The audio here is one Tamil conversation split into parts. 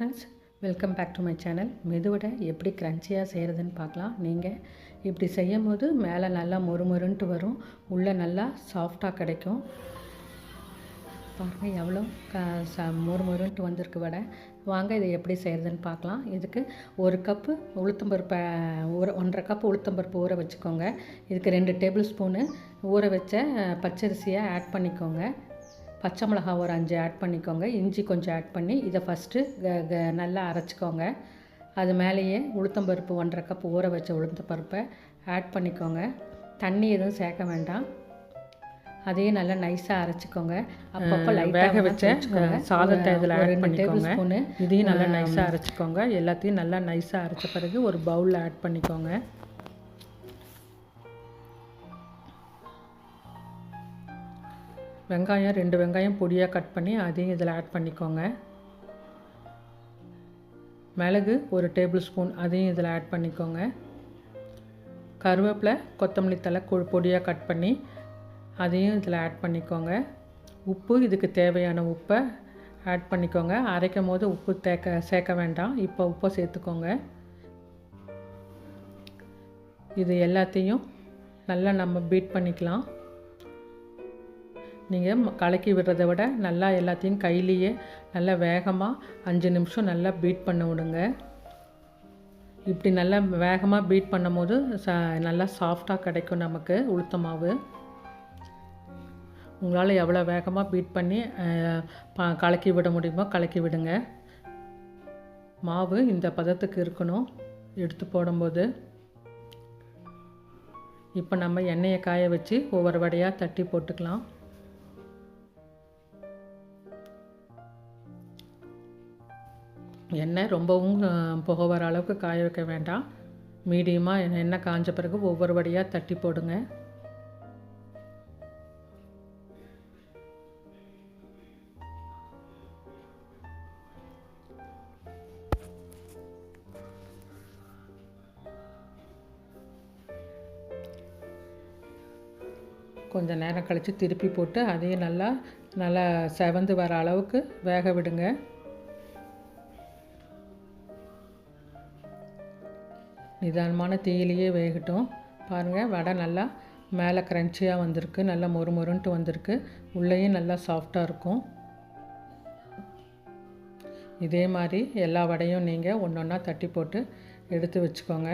Friends welcome back to my channel medu vada எப்படி க்ரன்ச்சியாக செய்கிறதுன்னு பார்க்கலாம். நீங்கள் இப்படி செய்யும் போது மேலே நல்லா மொறுமொருன்ட்டு வரும். உள்ளே நல்லா சாஃப்டாக கிடைக்கும். பாருங்கள் எவ்வளோ க ச மொறுமொறுன்ட்டு வந்திருக்கு வடை. வாங்க இதை எப்படி செய்கிறதுன்னு பார்க்கலாம். இதுக்கு ஒரு கப்பு உளுத்தம்பருப்பை ஊற ஒன்றரை கப்பு உளுத்தம்பருப்பு ஊற வச்சுக்கோங்க. இதுக்கு ரெண்டு டேபிள் ஸ்பூனு ஊற வச்ச பச்சரிசியை ஆட் பண்ணிக்கோங்க. பச்சை மிளகா ஒரு அஞ்சு ஆட் பண்ணிக்கோங்க. இஞ்சி கொஞ்சம் ஆட் பண்ணி இதை ஃபஸ்ட்டு க நல்லா அரைச்சிக்கோங்க. அது மேலேயே உளுத்தம்பருப்பு ஒன்றரை கப் ஊற வச்ச உளுத்தம்பருப்பை ஆட் பண்ணிக்கோங்க. தண்ணி எதுவும் சேர்க்க வேண்டாம். அதையும் நல்லா நைஸாக அரைச்சிக்கோங்க. அப்பப்போ வேக வச்ச சாதத்தை இதில் ஆட் பண்ணிக்கோங்க. இதையும் நல்லா நைஸாக அரைச்சிக்கோங்க. எல்லாத்தையும் நல்லா நைஸாக அரைச்ச பிறகு ஒரு பவுலில் ஆட் பண்ணிக்கோங்க. வெங்காயம் ரெண்டு வெங்காயம் பொடியாக கட் பண்ணி அதையும் இதில் ஆட் பண்ணிக்கோங்க. மிளகு ஒரு டேபிள் ஸ்பூன் அதையும் இதில் ஆட் பண்ணிக்கோங்க. கருவேப்பிலை கொத்தமல்லி தலை கொ பொடியாக கட் பண்ணி அதையும் இதில் ஆட் பண்ணிக்கோங்க. உப்பு இதுக்கு தேவையான உப்பை ஆட் பண்ணிக்கோங்க. அரைக்கும் போது உப்பு தேக்க சேர்க்க வேண்டாம். இப்போ உப்பை சேர்த்துக்கோங்க. இது எல்லாத்தையும் நல்லா நம்ம பீட் பண்ணிக்கலாம். நீங்கள் கலக்கி விடுறதை விட நல்லா எல்லாத்தையும் கையிலேயே நல்லா வேகமாக அஞ்சு நிமிஷம் நல்லா பீட் பண்ண விடுங்க. இப்படி நல்லா வேகமாக பீட் பண்ணும்போது ச நல்லா சாஃப்டாக கிடைக்கும் நமக்கு உளுத்த மாவு. உங்களால் எவ்வளோ வேகமாக பீட் பண்ணி ப- கலக்கி விட முடியுமோ கலக்கி விடுங்க. மாவு இந்த பதத்துக்கு இருக்கணும். எடுத்து போடும்போது இப்போ நம்ம எண்ணெயை காய வச்சு ஒவ்வொரு வடையாக தட்டி போட்டுக்கலாம். எண்ணெய் ரொம்பவும் புகை வர அளவுக்கு காய வைக்க வேண்டாம். மீடியமாக எண்ணெய் காஞ்ச பிறகு ஒவ்வொரு வடியாக தட்டி போடுங்க. கொஞ்சம் நேரம் கழித்து திருப்பி போட்டு அதையும் நல்லா நல்லா செவந்து வர அளவுக்கு வேக விடுங்க. நிதானமான தீயிலேயே வேகட்டும். பாருங்கள் வடை நல்லா மேலே க்ரன்ச்சியாக வந்திருக்கு. நல்லா மொறு மொறுன்ட்டு வந்திருக்கு. உள்ளேயும் நல்லா சாஃப்டாக இருக்கும். இதே மாதிரி எல்லா வடையும் நீங்கள் ஒன்று ஒன்றா தட்டி போட்டு எடுத்து வச்சுக்கோங்க.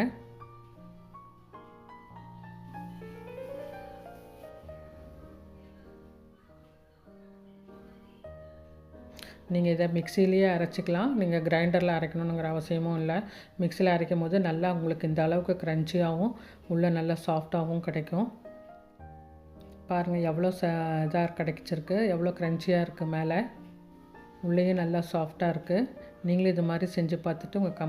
நீங்கள் இதை மிக்சிலேயே அரைச்சிக்கலாம். நீங்கள் கிரைண்டரில் அரைக்கணுங்கிற அவசியமும் இல்லை. மிக்சியில் அரைக்கும் போது நல்லா உங்களுக்கு இந்த அளவுக்கு க்ரன்ச்சியாகவும் உள்ளே நல்லா சாஃப்டாகவும் கிடைக்கும். பாருங்கள் எவ்வளோ ச இதாக கிடைச்சிருக்கு. எவ்வளோ க்ரன்ச்சியாக இருக்குது மேலே. உள்ளேயும் நல்லா சாஃப்டாக இருக்குது நீங்களும் இது மாதிரி செஞ்சு பார்த்துட்டு உங்கள் கம்